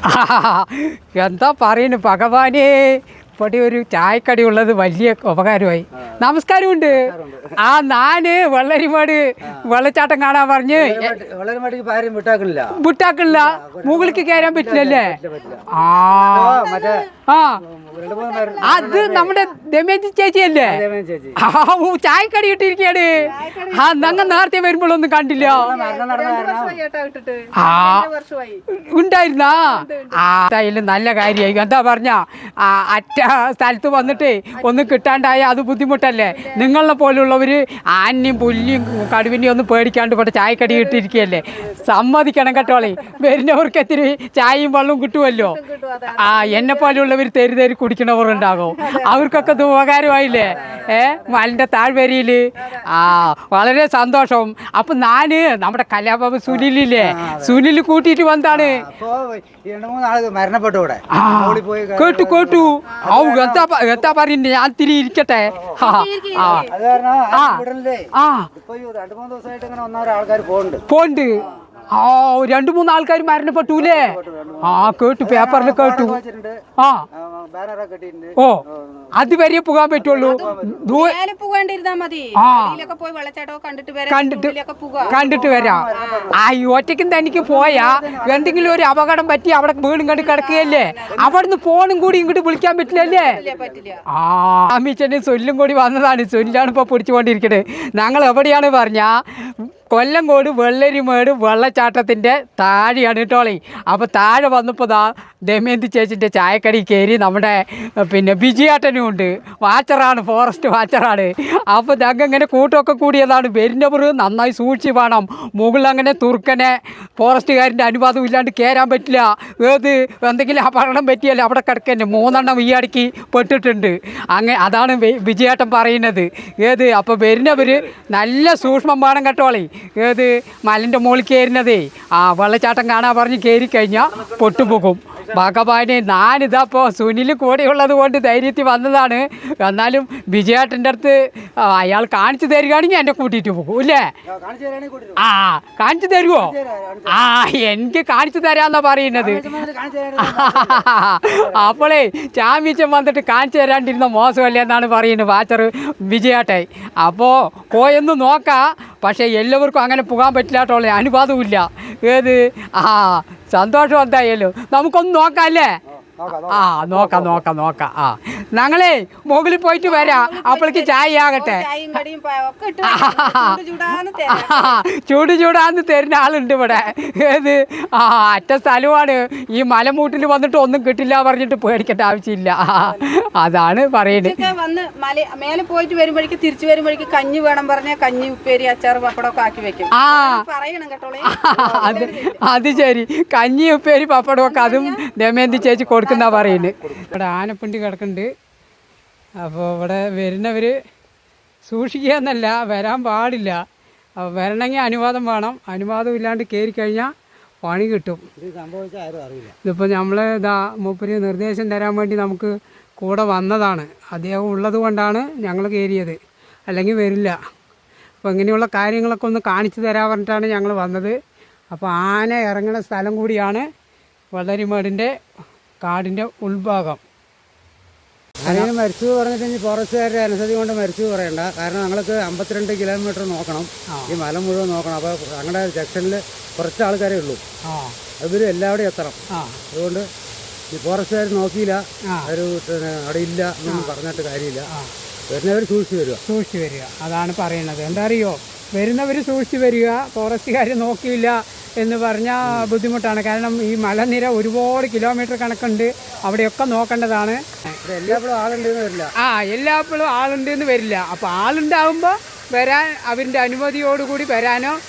എന്താ പറയുന്നു ഭഗവാനെ? ഇവിടെ ഒരു ചായക്കടി ഉള്ളത് വലിയ ഉപകാരമായി. നമസ്കാരമുണ്ട്. ആ നാന് വെള്ളരിമാട് വെള്ളച്ചാട്ടം കാണാൻ പറഞ്ഞ് വിട്ടാക്കില്ല വിട്ടാക്കില്ല മുകളിലേക്ക് കയറാൻ പറ്റില്ലല്ലേ? ആ. ആ അത് നമ്മുടെ ദമയന്തി ചേച്ചിയല്ലേ? ആ ഓ, ചായക്കടി ഇട്ടിരിക്കുകയാണ് ആ നങ്ങ നേരത്തെ വരുമ്പോഴൊന്നും കണ്ടില്ല. ഉണ്ടായിരുന്ന ആ. ഉണ്ടായിരുന്നാ? ആ എന്തായാലും നല്ല കാര്യമായി. എന്താ പറഞ്ഞ ആ അറ്റ സ്ഥലത്ത് വന്നിട്ടേ ഒന്ന് കിട്ടാണ്ടായ അത് ബുദ്ധിമുട്ടല്ലേ? നിങ്ങളെ പോലുള്ളവർ ആനയും പുല്ലിയും കടുവിന്റെയും ഒന്നും പേടിക്കാണ്ട് ഇവിടെ ചായക്കടി ഇട്ടിരിക്കുകയല്ലേ? സമ്മതിക്കണം കേട്ടോളേ വരുന്നവർക്ക് എത്തിരി ചായയും വെള്ളവും കിട്ടുമല്ലോ? ആ എന്നെ പോലുള്ളവർ തെരു കുടിക്കണവർ കുടിക്കണവരുണ്ടാകും. അവർക്കൊക്കെ ഇത് ഉപകാരമായില്ലേ? ഏ മലിന്റെ താഴ്വരയിൽ ആ വളരെ സന്തോഷം. അപ്പം ഞാൻ നമ്മുടെ കലാബാബു സുനിലില്ലേ? സുനിൽ കൂട്ടിയിട്ട് വന്നാണ് കേട്ടു കേട്ടു. ആ ഔ എന്താ എന്താ പറയുന്നത് ഞാൻ തിരി ഇരിക്കട്ടെ. പോണ്ട് ആ രണ്ടു മൂന്ന് ആൾക്കാർ മരണപ്പെട്ടൂലേ ആ കേട്ടു പേപ്പറിൽ കേട്ടു. ആ. ഓ അത് വരെ പോകാൻ പറ്റുള്ളൂ. കണ്ടിട്ട് വരാം. കണ്ടിട്ട് വരാം. ആ ഈ ഒറ്റയ്ക്കും തനിക്ക് പോയാ? എന്തെങ്കിലും ഒരു അപകടം പറ്റി അവിടെ വീടും കണ്ട് കിടക്കുകയല്ലേ? അവിടുന്ന് ഫോണും കൂടി ഇങ്ങോട്ട് വിളിക്കാൻ പറ്റില്ലല്ലേ? പറ്റില്ല ആ അമ്മീച്ചന്റെ സൊല്ലും കൂടി വന്നതാണ്. സൊല്ലാണ് ഇപ്പോൾ പൊടിച്ചുകൊണ്ടിരിക്കണേ. ഞങ്ങൾ എവിടെയാണ് പറഞ്ഞാ? കൊല്ലങ്കോട് വെള്ളരിമേട് വെള്ളച്ചാട്ടത്തിന്റെ താഴെയാണ് കേട്ടോളി അപ്പോൾ താഴെ വന്നപ്പോൾ ദാ ദമയന്തി ചേച്ചിന്റെ ചായക്കടി കയറി നമ്മുടെ പിന്നെ ബിജിയാട്ടനും ഉണ്ട്. വാച്ചറാണ് ഫോറസ്റ്റ് വാച്ചറാണ്. അപ്പോൾ ഞങ്ങൾ ഇങ്ങനെ കൂട്ടമൊക്കെ കൂടിയതാണ്. വരുന്നവർ നന്നായി സൂക്ഷിച്ച് വേണം. മുകളിൽ അങ്ങനെ തുർക്കനെ ഫോറസ്റ്റുകാരന്റെ അനുവാദം ഇല്ലാണ്ട് കയറാൻ പറ്റില്ല. ഏത് എന്തെങ്കിലും അപകടം പറ്റിയാൽ അവിടെ കിടക്കന്നെ. മൂന്നെണ്ണം ഈ അടുക്ക് പെട്ടിട്ടുണ്ട്. അങ്ങനെ അതാണ് വിജയേട്ടൻ പറയുന്നത്. ഏത്? അപ്പോൾ വരുന്നവർ നല്ല സൂക്ഷ്മം വേണം കേട്ടോളി ഏത്? മലന്റെ മുകളിൽ കയറുന്നതേ ആ വെള്ളച്ചാട്ടം കാണാൻ പറഞ്ഞ് കയറി കഴിഞ്ഞാൽ പൊട്ടുപോകും. ഭഗവാനെ ഞാനിതപ്പോൾ സുനിൽ കൂടെയുള്ളത് കൊണ്ട് ധൈര്യത്തിൽ വന്നതാണ്. എന്നാലും വിജയേട്ടന്റെ അടുത്ത് അയാൾ കാണിച്ചു തരികയാണെങ്കിൽ എന്നെ കൂട്ടിയിട്ട് പോകും ഇല്ലേ? ആ കാണിച്ചു തരുമോ ആ എനിക്ക് കാണിച്ചു തരാന്നാ പറയുന്നത്. അപ്പോളേ ചാമ്പ്യൻ വന്നിട്ട് കാണിച്ചു തരാണ്ടിരുന്ന മോശമല്ലേ എന്നാണ് പറയുന്നത് വാച്ചർ വിജയേട്ടെ അപ്പോൾ പോയൊന്ന് നോക്കാം. പക്ഷേ എല്ലാവർക്കും അങ്ങനെ പോകാൻ പറ്റില്ലാട്ടുള്ള ഇല്ല ഏത്? ആ സന്തോഷം എന്തായാലും. നമുക്കൊന്ന് നോക്കാം അല്ലേ? ആ നോക്കാം നോക്കാം നോക്കാം ആ. ഞങ്ങളേ മുകളിൽ പോയിട്ട് വരാം. അപ്പോഴേക്ക് ചായ ആകട്ടെ. ചൂട് ചൂടാന്ന് തരാം. ചൂട് തരുന്ന ആളുണ്ട് ഇവിടെ. ഏത്? ആ അറ്റ സ്ഥലമാണ്. ഈ മലമൂട്ടിൽ വന്നിട്ട് ഒന്നും കിട്ടില്ല പറഞ്ഞിട്ട് പേടിക്കേണ്ട ആവശ്യമില്ല. അതാണ് പറയുന്നത് വന്ന് മല മേലെ പോയിട്ട് വരുമ്പോഴേക്ക് തിരിച്ചു വരുമ്പോഴേക്ക് കഞ്ഞി വേണം പറഞ്ഞ കഞ്ഞി ഉപ്പേരി അച്ചാർ പപ്പടമൊക്കെ ആക്കി വെക്കും. ആ. പറയണം കേട്ടോ അത് അത് ശരി. കഞ്ഞി ഉപ്പേരി പപ്പടമൊക്കെ അതും ദമയന്തി ചേച്ചി കൊടുക്കുന്ന പറയുന്നത് ഇവിടെ ആനപ്പിണ്ടി കിടക്കുന്നുണ്ട്. അപ്പോൾ ഇവിടെ വരുന്നവർ സൂക്ഷിക്കുക എന്നല്ല വരാൻ പാടില്ല. അപ്പോൾ വരണമെങ്കിൽ അനുവാദം വേണം. അനുവാദം ഇല്ലാണ്ട് കയറി കഴിഞ്ഞാൽ പണി കിട്ടും. ഇതിപ്പോൾ നമ്മൾ ഇതാ മൂപ്പര് നിർദ്ദേശം തരാൻ വേണ്ടി നമുക്ക് കൂടെ വന്നതാണ്. അദ്ദേഹം ഉള്ളത് കൊണ്ടാണ് ഞങ്ങൾ കയറിയത്. അല്ലെങ്കിൽ വരില്ല. അപ്പോൾ ഇങ്ങനെയുള്ള കാര്യങ്ങളൊക്കെ ഒന്ന് കാണിച്ചു തരാൻ പറഞ്ഞിട്ടാണ് ഞങ്ങൾ വന്നത്. അപ്പോൾ ആന ഇറങ്ങുന്ന സ്ഥലം കൂടിയാണ് വെള്ളരിമേടിന്റെ കാടിന്റെ ഉൾഭാഗം. ആരെങ്കിലും മരിച്ചു പറഞ്ഞിട്ട് ഇനി ഫോറസ്റ്റുകാരുടെ അനുസരിച്ച് കൊണ്ട് മരിച്ചു പറയണ്ട. കാരണം ഞങ്ങൾക്ക് അമ്പത്തിരണ്ട് കിലോമീറ്റർ നോക്കണം. ഈ മല മുഴുവൻ നോക്കണം. അപ്പോൾ ഞങ്ങളുടെ ജംഗ്ഷനിൽ കുറച്ച് ആൾക്കാരേ ഉള്ളൂ. അവർ എല്ലാവിടെയും എത്തണം. അതുകൊണ്ട് ഈ ഫോറസ്റ്റുകാർ നോക്കിയില്ല. ഒരു അവിടെ ഇല്ല എന്നൊന്നും പറഞ്ഞിട്ട് കാര്യമില്ല. വരുന്നവർ സൂക്ഷിച്ചു വരിക. സൂക്ഷിച്ച് വരിക. അതാണ് പറയുന്നത്. എന്താ അറിയോ? വരുന്നവർ സൂക്ഷിച്ച് വരിക. ഫോറസ്റ്റുകാർ നോക്കിയില്ല. എന്ന് പറഞ്ഞാൽ ബുദ്ധിമുട്ടാണ്. കാരണം ഈ മലനിര ഒരുപാട് കിലോമീറ്റർ കണക്കുണ്ട്. അവിടെയൊക്കെ നോക്കേണ്ടതാണ്. ആ എല്ലാപ്പോഴും ആളുണ്ട് എന്ന് വരില്ല. അപ്പോൾ ആളുണ്ടാവുമ്പോൾ വരാൻ അവരുടെ അനുമതിയോടുകൂടി വരാനോ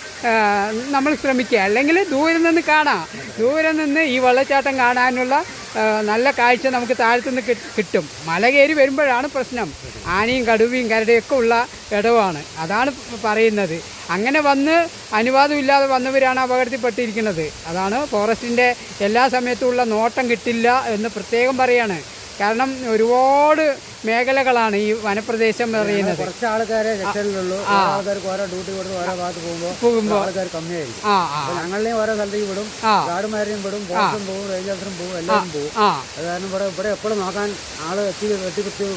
നമ്മൾ ശ്രമിക്കുക. അല്ലെങ്കിൽ ദൂരെ നിന്ന് കാണാം. ദൂരെ നിന്ന് ഈ വെള്ളച്ചാട്ടം കാണാനുള്ള നല്ല കാഴ്ച നമുക്ക് താഴത്തുനിന്ന് കിട്ടും. മല കയറി വരുമ്പോഴാണ് പ്രശ്നം. ആനയും കടുവയും കരടിയൊക്കെ ഉള്ള ഇടവാണ്. അതാണ് പറയുന്നത്. അങ്ങനെ വന്ന് അനുവാദം ഇല്ലാതെ വന്നവരാണ് അപകടത്തിൽപ്പെട്ടിരിക്കുന്നത്. അതാണ് ഫോറസ്റ്റിന്റെ എല്ലാ സമയത്തുമുള്ള നോട്ടം കിട്ടില്ല എന്ന് പ്രത്യേകം പറയാണ്. കാരണം ഒരുപാട് മേഖലകളാണ് ഈ വനപ്രദേശം എന്ന് പറയുന്നത്. കുറച്ച് ആൾക്കാരെ രക്ഷയിലുള്ളൂ ആൾക്കാർക്ക് ഓരോ ഡ്യൂട്ടി കൊടുത്ത് ഓരോ ഭാഗത്ത് പോകുമ്പോൾ പോകുമ്പോൾ ആൾക്കാർ കമ്മിയായിരിക്കും. ഞങ്ങളെയും ഓരോ സ്ഥലത്തേക്ക് വിടും. ഗാർഡുമാരെയും വിടും പോസ്റ്റും പോകും റേഞ്ച് ഓഫീസറും പോകും എല്ലാവരും പോകും അത് കാരണം ഇവിടെ ഇവിടെ എപ്പോഴും നോക്കാൻ ആൾ എത്തി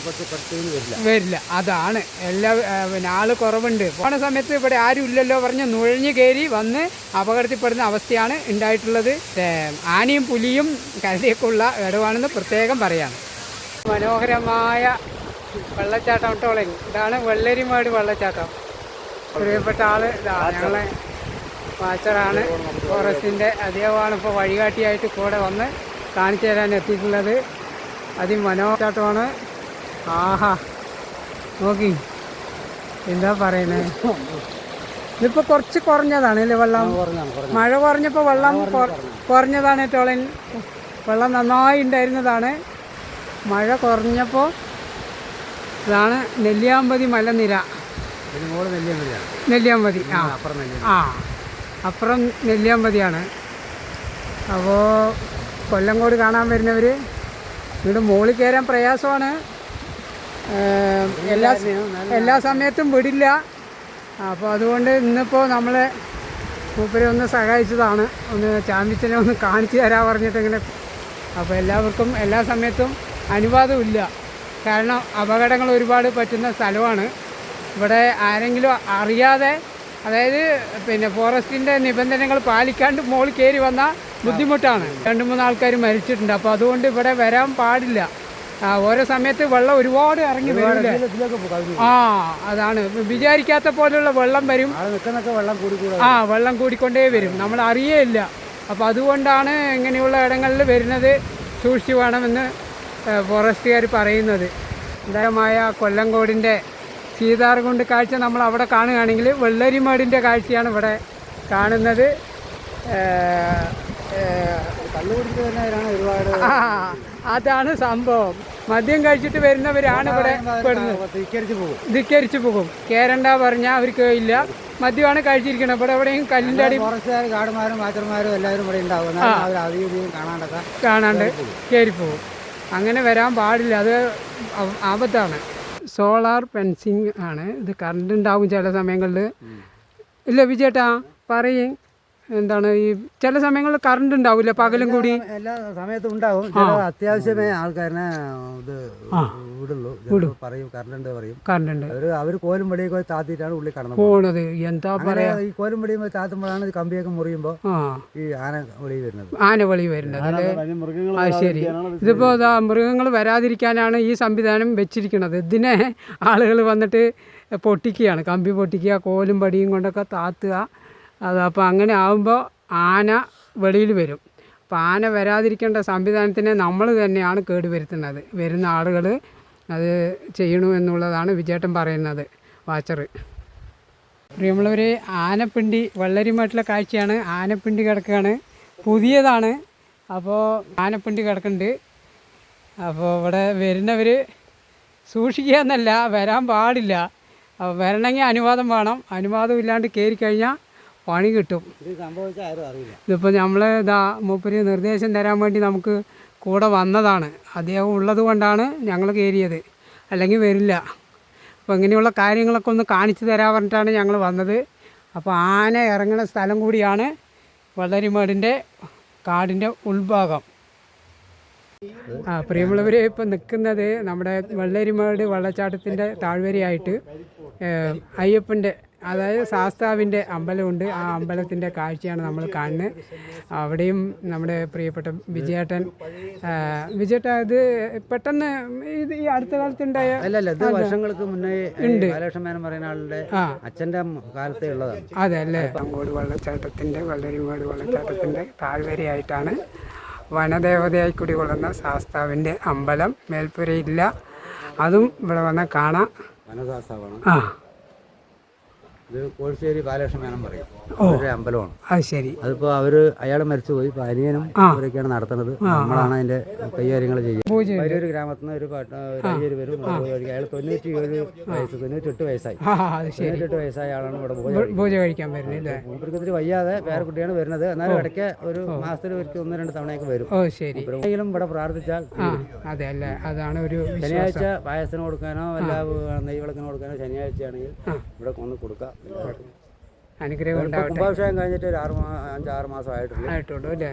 പത്ത് പത്തിന് വരില്ല. വരില്ല. അതാണ്. എല്ലാ പിന്നെ ആൾ കുറവുണ്ട്. പോണ സമയത്ത് ഇവിടെ ആരും ഇല്ലല്ലോ പറഞ്ഞ് നുഴഞ്ഞു കയറി വന്ന് അപകടത്തിൽപ്പെടുന്ന അവസ്ഥയാണ് ഉണ്ടായിട്ടുള്ളത്. ആനയും പുലിയും കരടിയൊക്കെ ഉള്ള ഇടവാണെന്ന് പ്രത്യേകം പറയാണ്. മനോഹരമായ വെള്ളച്ചാട്ടം ടോളിങ് ഇതാണ് വെള്ളരിമാട് വെള്ളച്ചാട്ടം. പ്രിയപ്പെട്ട ആൾ ഞങ്ങളെ വാച്ചറാണ് ഫോറസ്റ്റിന്റെ അദ്ദേഹമാണ് ഇപ്പോൾ വഴികാട്ടിയായിട്ട് കൂടെ വന്ന് കാണിച്ചു തരാൻ എത്തിയിട്ടുള്ളത്. അതിമനോഹരമാണ് ആഹാ നോക്കി. എന്താ പറയുന്നത് ഇതിപ്പോ കുറച്ച് കുറഞ്ഞതാണ് അല്ലേ വെള്ളം? മഴ കുറഞ്ഞപ്പോൾ വെള്ളം കുറഞ്ഞതാണ് ടോളൻ വെള്ളം നന്നായി ഉണ്ടായിരുന്നതാണ്. മഴ കുറഞ്ഞപ്പോൾ ഇതാണ് നെല്ലിയാമ്പതി മലനിര. നെല്ലിയാമ്പതി ആ. അപ്പുറം നെല്ലിയ ആ അപ്പുറം നെല്ലിയാമ്പതിയാണ്. അപ്പോൾ കൊല്ലംകോട് കാണാൻ വരുന്നവർ ഇവിടെ മുകളിൽ കയറാൻ പ്രയാസമാണ്. എല്ലാ എല്ലാ സമയത്തും വിടില്ല. അപ്പോൾ അതുകൊണ്ട് ഇന്നിപ്പോൾ നമ്മൾ മൂപ്പരെ ഒന്ന് സഹായിച്ചതാണ്. ഒന്ന് ചാമ്പിച്ചനെ ഒന്ന് കാണിച്ചു തരാൻ പറഞ്ഞിട്ട് ഇങ്ങനെ അപ്പോൾ എല്ലാവർക്കും എല്ലാ സമയത്തും അനുവാദമില്ല. കാരണം അപകടങ്ങൾ ഒരുപാട് പറ്റുന്ന സ്ഥലമാണ്. ഇവിടെ ആരെങ്കിലും അറിയാതെ അതായത് പിന്നെ ഫോറസ്റ്റിന്റെ നിബന്ധനകൾ പാലിക്കാണ്ട് മുകളിൽ കയറി വന്നാൽ ബുദ്ധിമുട്ടാണ്. രണ്ട് മൂന്ന് ആൾക്കാർ മരിച്ചിട്ടുണ്ട്. അപ്പോൾ അതുകൊണ്ട് ഇവിടെ വരാൻ പാടില്ല. ആ, ഓരോ സമയത്ത് വെള്ളം ഒരുപാട് ഇറങ്ങി വരില്ലേ ആ അതാണ്. വിചാരിക്കാത്ത പോലെയുള്ള വെള്ളം വരും. ആ വെള്ളം കൂടിക്കൊണ്ടേ വരും. നമ്മൾ അറിയേയില്ല. അപ്പോൾ അതുകൊണ്ടാണ് ഇങ്ങനെയുള്ള ഇടങ്ങളിൽ വരുന്നത് സൂക്ഷിച്ചു വേണമെന്ന് ഫോറസ്റ്റുകാർ പറയുന്നത്. എന്തായമായ കൊല്ലങ്കോടിന്റെ സീതാർകുണ്ട് കാഴ്ച നമ്മൾ അവിടെ കാണുകയാണെങ്കിൽ വെള്ളരിമാടിന്റെ കാഴ്ചയാണ് ഇവിടെ കാണുന്നത്. അതാണ് സംഭവം. മദ്യം കഴിച്ചിട്ട് വരുന്നവരാണ് ഇവിടെ പെടുന്നത്. പോകും. ധിക്കരിച്ചു പോകും. കേരണ്ട പറഞ്ഞാൽ അവർക്ക് ഇല്ല. മദ്യമാണ് കഴിച്ചിരിക്കുന്നത്. ഇവിടെ എവിടെയും കല്ലിന്റെ അടി കാടുമാരും വാച്ചർമാരും എല്ലാവരും ഇവിടെ ഉണ്ടാവും. കാണാണ്ട് കയറി അധികം അങ്ങനെ വരാൻ പാടില്ല. അത് ആപത്താണ്. സോളാർ ഫെൻസിങ് ആണ്. ഇത് കറണ്ട് ഉണ്ടാകും ചില സമയങ്ങളിൽ. ഇല്ല വിജയേട്ടാ പറയും. എന്താണ് ഈ ചില സമയങ്ങളിൽ കറണ്ട് ഉണ്ടാവില്ല പകലും കൂടി. എല്ലാ സമയത്തും ഉണ്ടാവും. ചില അത്യാവശ്യമേ ആൾക്കാരനെ ഇത് വിടുള്ളൂ. പറയും കറണ്ട് പറയും. കറണ്ട് ഉണ്ട്. അവർ അവർ കോലും താത്തിയിട്ടാണ് ഉള്ളിൽ കടന്നു പോണത്. എന്താ പറയാ? ഈ കോലും വടിയും താത്തുമ്പോഴാണ് ഈ കമ്പിയൊക്കെ മുറിയുമ്പോൾ ഈ ആന വെളി വരുന്നത്. ആന വളി വരുന്നത്. ആ ശരി. ഇതിപ്പോ മൃഗങ്ങൾ വരാതിരിക്കാനാണ് ഈ സംവിധാനം വെച്ചിരിക്കുന്നത്. ഇതിനെ ആളുകൾ വന്നിട്ട് പൊട്ടിക്കുകയാണ്. കമ്പി പൊട്ടിക്കുക കോലും പടിയും കൊണ്ടൊക്കെ താത്തുക. അത് അപ്പോൾ അങ്ങനെ ആകുമ്പോൾ ആന വെളിയിൽ വരും. അപ്പോൾ ആന വരാതിരിക്കേണ്ട സംവിധാനത്തിനെ നമ്മൾ തന്നെയാണ് കേടുവരുത്തുന്നത്. വരുന്ന ആളുകൾ അത് ചെയ്യണു എന്നുള്ളതാണ് വിജേട്ടൻ പറയുന്നത് വാച്ചർ. പ്രിയമുള്ളവർ ആനപ്പിണ്ടി വെള്ളരിമായിട്ടുള്ള കാഴ്ചയാണ്. ആനപ്പിണ്ടി കിടക്കുകയാണ്. പുതിയതാണ്. അപ്പോൾ ആനപ്പിണ്ടി കിടക്കുന്നുണ്ട്. അപ്പോൾ ഇവിടെ വരുന്നവർ സൂക്ഷിക്കുക എന്നല്ല വരാൻ പാടില്ല. വരണമെങ്കിൽ അനുവാദം വേണം. അനുവാദം ഇല്ലാണ്ട് കയറി കഴിഞ്ഞാൽ പണി കിട്ടും. ഇതിപ്പോൾ നമ്മളെ ഇതാ മൂപ്പര് നിർദ്ദേശം തരാൻ വേണ്ടി നമുക്ക് കൂടെ വന്നതാണ്. അദ്ദേഹം ഉള്ളത് കൊണ്ടാണ് ഞങ്ങൾ കയറിയത്. അല്ലെങ്കിൽ വരില്ല. അപ്പോൾ ഇങ്ങനെയുള്ള കാര്യങ്ങളൊക്കെ ഒന്ന് കാണിച്ചു തരാൻ പറഞ്ഞിട്ടാണ് ഞങ്ങൾ വന്നത്. അപ്പോൾ ആന ഇറങ്ങുന്ന സ്ഥലം കൂടിയാണ് വളരിമേടിന്റെ കാടിന്റെ ഉൾഭാഗം. ആ പ്രിയമുള്ളവർ ഇപ്പോൾ നിൽക്കുന്നത് നമ്മുടെ വെള്ളരിമേട് വെള്ളച്ചാട്ടത്തിന്റെ താഴ്വരയായിട്ട് അയ്യപ്പന്റെ അതായത് ശാസ്താവിന്റെ അമ്പലമുണ്ട്. ആ അമ്പലത്തിന്റെ കാഴ്ചയാണ് നമ്മൾ കാണുന്നത്. അവിടെയും നമ്മുടെ പ്രിയപ്പെട്ട വിജയേട്ടൻ വിജയേട്ട ഇത് പെട്ടെന്ന് ഇത് ഈ അടുത്ത കാലത്തുണ്ടായ അല്ല അല്ല ഇത് വർഷങ്ങൾക്ക് മുന്നേ ഉണ്ട്. മേനൻ പറയുന്ന ആളുടെ അച്ഛന്റെ കാലത്തേ ഉള്ളതാണ്. അതെ അല്ലേ? അങ്ങോട്ട് വെള്ളച്ചാട്ടത്തിന്റെ വെള്ളരിമേട് വെള്ളച്ചാട്ടത്തിന്റെ താഴ്വരയായിട്ടാണ് വനദേവതയായി കുടികൊള്ളുന്ന ശാസ്താവിന്റെ അമ്പലം. മേൽപ്പുരയില്ല. അതും ഇവിടെ വന്നാൽ കാണാം. വനശാസ്താവാണ് ആ. ഇത് കോഴിശ്ശേരി ബാലകൃഷ്ണ മേനം പറയും. അമ്പലമാണ്. അത് ശരി. അതിപ്പോ അവർ അയാൾ മരിച്ചുപോയി. പോയി അനിയനും ഇവരൊക്കെയാണ് നടത്തുന്നത്. നമ്മളാണ് അതിന്റെ കൈകാര്യങ്ങൾ ചെയ്യുന്നത് ഒരു വലിയൊരു ഗ്രാമത്തിൽ നിന്ന് ഒരു പാട്ട് അഞ്ചേര് പേരും അയാൾ തൊണ്ണൂറ്റി ഏഴ് വയസ്സ് തൊണ്ണൂറ്റെട്ട് വയസ്സായി. തൊണ്ണൂറ്റെട്ട് വയസ്സായ ആളാണ് ഇവിടെ പൂജ കഴിക്കാൻ വരുന്നത് അല്ലേ? മൂപ്പർക്ക് ഇത്തിരി വയ്യാതെ വേറെ കുട്ടിയാണ് വരുന്നത്. എന്നാലും ഇടയ്ക്ക് ഒരു മാസത്തിൽ ഒരിക്കൽ ഒന്ന് രണ്ട് തവണയൊക്കെ വരും. എപ്പോഴെങ്കിലും ഇവിടെ പ്രാർത്ഥിച്ചാൽ അതെ അല്ലേ. അതാണ് ഒരു ശനിയാഴ്ച പായസത്തിന് കൊടുക്കാനോ വല്ല നെയ്വിളക്കിന് കൊടുക്കാനോ ശനിയാഴ്ച ആണെങ്കിൽ ഇവിടെ കൊന്ന് കൊടുക്കാം. അനുഗ്രഹം ഉണ്ടാവട്ടെ. കുംഭാഭിഷേകം കഴിഞ്ഞിട്ട് ഒരു ആറ് അഞ്ചാറ് മാസം ആയിട്ടുണ്ട് ആയിട്ടുള്ളൂ അല്ലേ?